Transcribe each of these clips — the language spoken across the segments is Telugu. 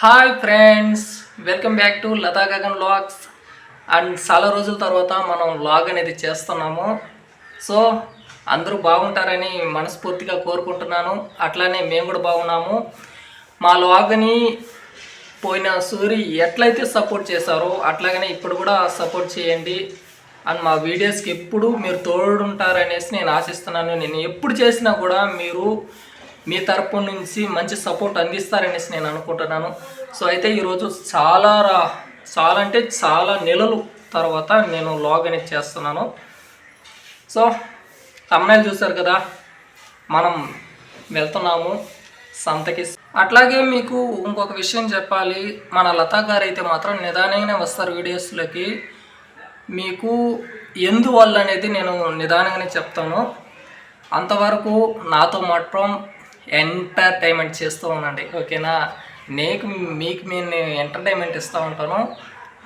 Hi friends welcome back to Lata Gagan vlogs. And చాలా రోజుల తర్వాత మనం వ్లాగ్ అనేది చేస్తున్నాము. సో అందరూ బాగుంటారని మనస్ఫూర్తిగా కోరుకుంటున్నాను. అట్లానే మేము కూడా బాగున్నాము. మా వ్లాగ్ని పోయిన సూరి ఎట్లయితే సపోర్ట్ చేశారో అట్లాగనే ఇప్పుడు కూడా సపోర్ట్ చేయండి. అండ్ మా వీడియోస్కి ఎప్పుడు మీరు తోడుంటారనేసి నేను ఆశిస్తున్నాను. నేను ఎప్పుడు చేసినా కూడా మీరు మీ తరపు నుంచి మంచి సపోర్ట్ అందిస్తారనేసి నేను అనుకుంటున్నాను. సో అయితే ఈరోజు చాలా రా చాలా అంటే చాలా నెలలు తర్వాత నేను లాగ్ అనేది చేస్తున్నాను. సో తమ్ముళ్ళు చూసారు కదా మనం వెళ్తున్నాము సంతకి. అట్లాగే మీకు ఇంకొక విషయం చెప్పాలి మన లతా గారు అయితే మాత్రం నిదానంగానే వస్తారు వీడియోస్లోకి. మీకు ఎందువల్ల అనేది నేను నిదానంగానే చెప్తాను. అంతవరకు నాతో మాత్రం ఎంటర్టైన్మెంట్ చేస్తూ ఉండండి ఓకేనా? నీకు మీకు నేను ఎంటర్టైన్మెంట్ ఇస్తూ ఉంటాను.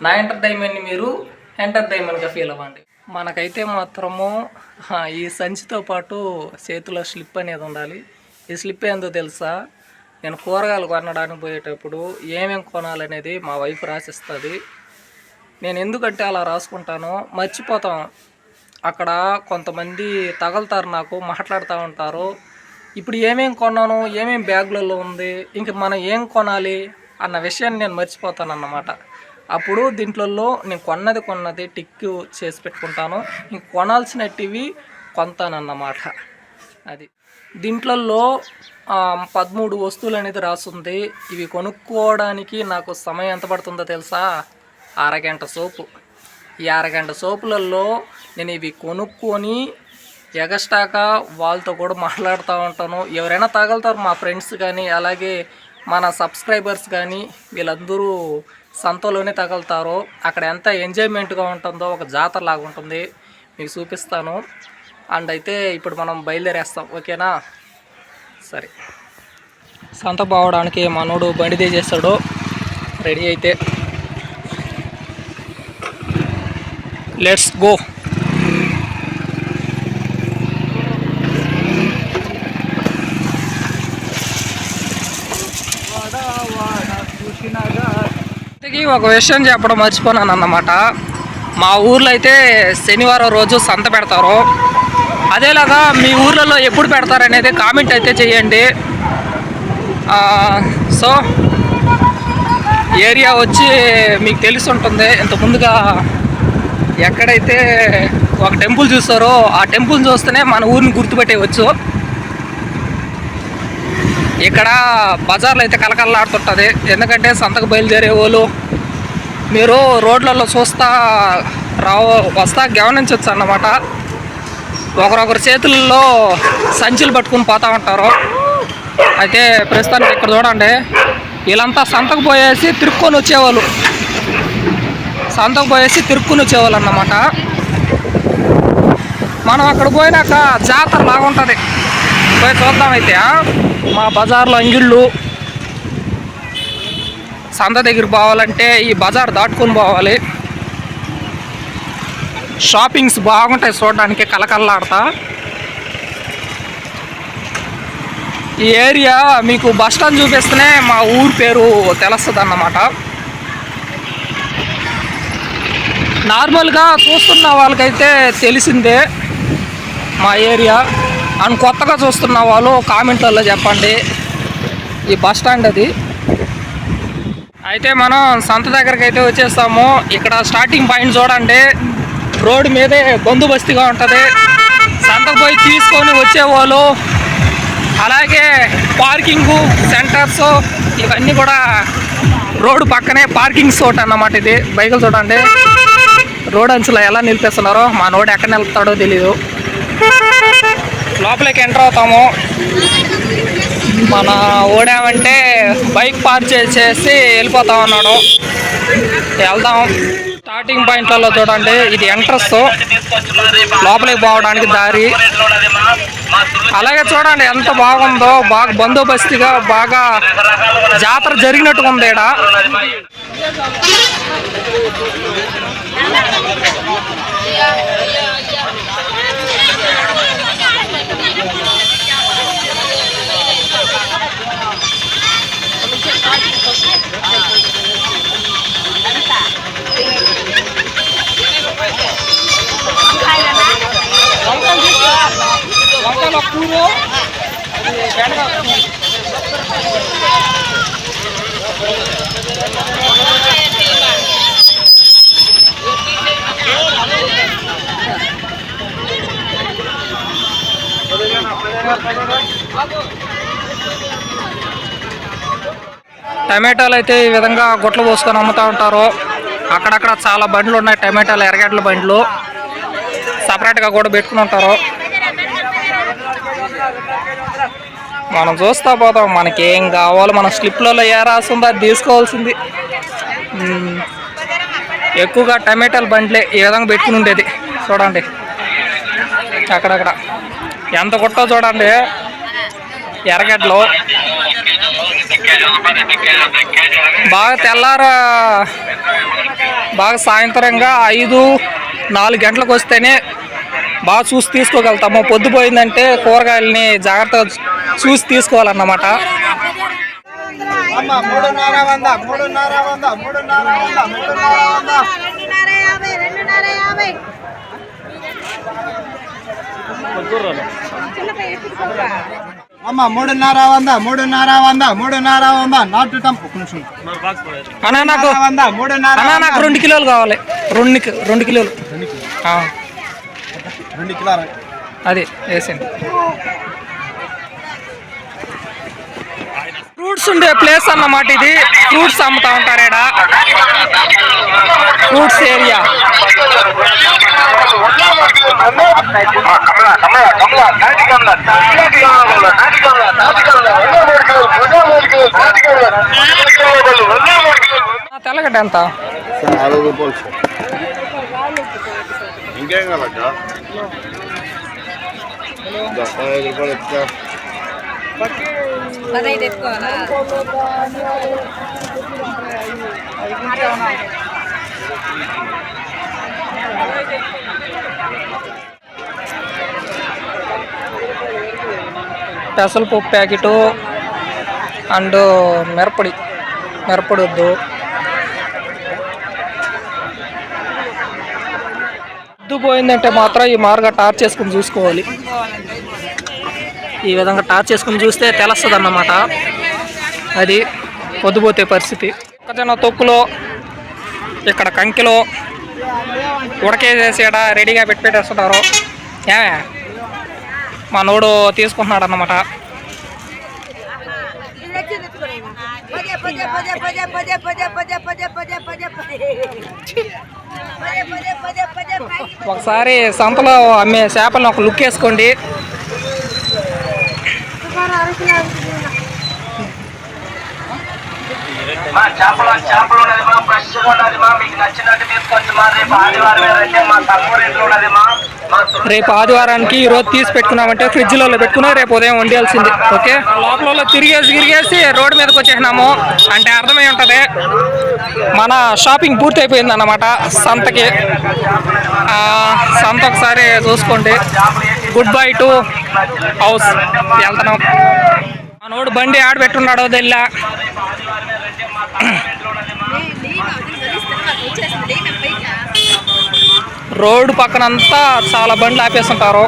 నా ఎంటర్టైన్మెంట్ని మీరు ఎంటర్టైన్మెంట్గా ఫీల్ అవ్వండి. మనకైతే మాత్రము ఈ సంచితో పాటు చేతిలో స్లిప్ అనేది ఉండాలి. ఈ స్లిప్ ఏందో తెలుసా? నేను కూరగాయలు కొనడానికి పోయేటప్పుడు ఏమేమి కొనాలనేది మా వైఫ్ రాసిస్తుంది. నేను ఎందుకంటే అలా రాసుకుంటానో మర్చిపోతాం. అక్కడ కొంతమంది తగులుతారు నాకు మాట్లాడుతూ ఉంటారు. ఇప్పుడు ఏమేం కొన్నాను ఏమేం బ్యాగులలో ఉంది ఇంక మనం ఏం కొనాలి అన్న విషయాన్ని నేను మర్చిపోతాను అన్నమాట అప్పుడు దీంట్లో నేను కొన్నది కొన్నది టిక్ చేసి పెట్టుకుంటాను. ఇంక కొనాల్సినటివి కొంతానన్నమాట. అది. దీంట్లో పదమూడు వస్తువులు అనేది రాస్తుంది ఇవి కొనుక్కోవడానికి నాకు సమయం ఎంత పడుతుందో తెలుసా? అరగంట సోపు. ఈ అరగంట సోపులలో నేను ఇవి కొనుక్కొని ఎగస్టాక వాళ్ళతో కూడా మాట్లాడుతూ ఉంటాను. ఎవరైనా తగలుతారు మా ఫ్రెండ్స్ కానీ అలాగే మన సబ్స్క్రైబర్స్ కానీ వీళ్ళందరూ సంతలోనే తగులుతారు. అక్కడ ఎంత ఎంజాయ్మెంట్గా ఉంటుందో ఒక జాతర లాగా ఉంటుంది. మీకు చూపిస్తాను. అండ్ అయితే ఇప్పుడు మనం బయలుదేరేస్తాం. ఓకేనా? సరే. సంత బావడానికి మనోడు బండి తీసేస్తాడు రెడీ అయితే. Let's go. ఇంతకీ ఒక విషయం చెప్పడం మర్చిపోనాను అన్నమాట. మా ఊర్లో అయితే శనివారం రోజు సంత పెడతారు. అదేలాగా మీ ఊర్లలో ఎప్పుడు పెడతారనేది కామెంట్ అయితే చేయండి. సో ఏరియా వచ్చి మీకు తెలిసి ఉంటుంది. ఇంత ముందుగా ఎక్కడైతే ఒక టెంపుల్ చూస్తారో ఆ టెంపుల్ చూస్తేనే మన ఊరిని గుర్తుపెట్టేయచ్చు ఇక్కడ బజార్లో అయితే కలకలలాడుతుంటుంది ఎందుకంటే సంతకు బయలుదేరే వాళ్ళు మీరు రోడ్లలో చూస్తా రావ వస్తా గమనించవచ్చు అన్నమాట ఒకరొకరు చేతుల్లో సంచులు పట్టుకుని పోతా ఉంటారు. అయితే ప్రస్తుతానికి ఇక్కడ చూడండి వీళ్ళంతా సంతకు పోయేసి తిరుక్కొని వచ్చేవాళ్ళు. సంతకు పోయేసి తిరుక్కొని వచ్చేవాళ్ళు అన్నమాట మనం అక్కడ పోయినాక జాతర లాగుంటుంది. పోయి చూద్దాం అయితే మా బజార్లో అంగిళ్ళు. సంత దగ్గర పోవాలంటే ఈ బజార్ దాటుకొని పోవాలి. షాపింగ్స్ బాగుంటాయి చూడడానికి కలకల్లాడతా ఈ ఏరియా మీకు బస్ స్టాండ్ చూపిస్తేనే మా ఊరు పేరు తెలుస్తుంది అన్నమాట నార్మల్గా చూస్తున్న వాళ్ళకైతే తెలిసిందే మా ఏరియా. అండ్ కొత్తగా చూస్తున్న వాళ్ళు కామెంట్లలో చెప్పండి. ఈ బస్ స్టాండ్ అది. అయితే మనం సంత దగ్గరికి అయితే వచ్చేస్తాము. ఇక్కడ స్టార్టింగ్ పాయింట్ చూడండి. రోడ్డు మీదే బందోబస్తుగా ఉంటుంది. సంతకు పోయి తీసుకొని వచ్చేవాళ్ళు అలాగే పార్కింగు సెంటర్స్ ఇవన్నీ కూడా రోడ్డు పక్కనే పార్కింగ్ చోట అన్నమాట ఇది. బైకులు చూడండి. రోడ్ అంచులో ఎలా నిలిపేస్తున్నారో మా నోడు ఎక్కడ నిలుపుతాడో తెలీదు. లోపలికి ఎంటర్ అవుతాము. మన ఓడామంటే బైక్ పార్క్ చేసేసి వెళ్ళిపోతా ఉన్నాడు వెళ్దాం. స్టార్టింగ్ పాయింట్లలో చూడండి ఇది ఎంట్రస్ లోపలికి పోవడానికి దారి. అలాగే చూడండి ఎంత బాగుందో బాగా బందోబస్తుగా బాగా జాతర జరిగినట్టుగా ఉంది ఈడ. Yeah. టమాటాలు అయితే ఈ విధంగా గుట్లు పోసుకొని అమ్ముతూ ఉంటారు. అక్కడక్కడ చాలా బండ్లు ఉన్నాయి టమాటాలు ఎరగడ్ల బండ్లు. సపరేట్గా కూడా పెట్టుకుని ఉంటారు. మనం చూస్తా పోతాం. మనకి ఏం కావాలో? మన స్లిప్లలో ఏ రాస్తుందో అది తీసుకోవాల్సింది. ఎక్కువగా టమాటాలు బండ్లే ఈ విధంగా పెట్టుకుని ఉండేది. చూడండి. అక్కడక్కడ. ఎంత కొట్టో చూడండి. ఎర్రగడ్డలు. బాగా తెల్లార బాగా సాయంత్రంగా ఐదు నాలుగు గంటలకు వస్తేనే బాగా చూసి తీసుకోగలుగుతాము. పొద్దుపోయిందంటే కూరగాయలని జాగ్రత్తగా చూసి తీసుకోవాలన్నమాట. అమ్మ మూడున్నర వంద మూడున్నర వంద మూడున్నర వంద నాటు టంప్. ఒక నిమిషం. అన్నా నాకు వంద మూడున్నర అన్నా నాకు రెండు కిలోలు కావాలి. రెండు రెండు కిలోలు. రెండు కిలో అదే వేసండి ఫ్రూట్స్ ఉండే ప్లేస్ అన్నమాట ఇది. ఫ్రూట్స్ అమ్ముతా ఉంటారు ఈడ. Fruits area. తెల్లగడ్డ ఎంత? ఇంకేం కావాలక్క? పదహైదు ఎత్తుకోవాలా పెసరపప్పు ప్యాకెటు అండ్ మిరపొడి మిరపొడి వద్దు. వద్దు పోయిందంటే మాత్రం ఈ మార్గ టార్చ్ చేసుకుని చూసుకోవాలి. ఈ విధంగా టార్చ్ చేసుకుని చూస్తే తెలుస్తుంది అన్నమాట అది పొద్దుపోతే పరిస్థితి. మొక్కజొన్న తొక్కులో ఇక్కడ కంకిలో ఉడకేసేసి ఇక్కడ రెడీగా పెట్టి పెట్టేస్తున్నారు ఏమే? మా నోడు తీసుకుంటున్నాడు అన్నమాట ఒకసారి సంతలో అమ్మే చేపలను ఒక లుక్ వేసుకోండి. మా చేపలు చేపలు ఉన్నది మా ఫ్రెష్ ఉన్నది మా మీకు నచ్చినట్టు తీసుకోవచ్చు మా రేపు ఆదివారం ఏంటంటే మా తక్కువ రేట్లు ఉన్నది మా రేపు ఆదివారానికి ఈ రోజు తీసి పెట్టుకున్నామంటే ఫ్రిడ్జ్లో పెట్టుకున్నా రేపు ఉదయం వండాల్సింది ఓకే? లోపల తిరిగేసి తిరిగేసి రోడ్డు మీదకి వచ్చేసినాము అంటే అర్థమై ఉంటుంది. మన షాపింగ్ పూర్తి అయిపోయింది అన్నమాట సంతకి సంత ఒకసారి చూసుకోండి. Good bye to house. వెళ్తున్నాం. మనోడు బండి ఆడ పెట్టున్నాడో తెల్లా. రోడ్డు పక్కనంతా చాలా బండ్లు ఆపేస్తుంటారు.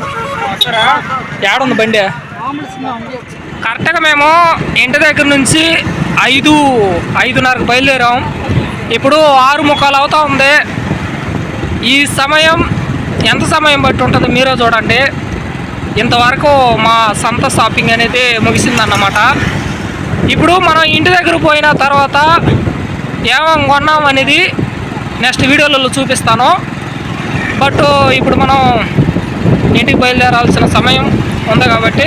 ఏడుంది బండి? కరెక్ట్గా మేము ఇంటి దగ్గర నుంచి ఐదు ఐదున్నరకు బయలుదేరాం. ఇప్పుడు ఆరు ముఖాలు అవుతా ఉంది. ఈ సమయం ఎంత సమయం బట్టి ఉంటుంది మీరే చూడండి. ఇంతవరకు మా సంత షాపింగ్ అనేది ముగిసిందన్నమాట. ఇప్పుడు మనం ఇంటి దగ్గర పోయిన తర్వాత ఏమేమి కొన్నాం అనేది నెక్స్ట్ వీడియోలలో చూపిస్తాను. బట్ ఇప్పుడు మనం ఇంటికి బయలుదేరాల్సిన సమయం ఉంది కాబట్టి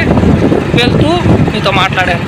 వెళ్తూ మీతో మాట్లాడాను.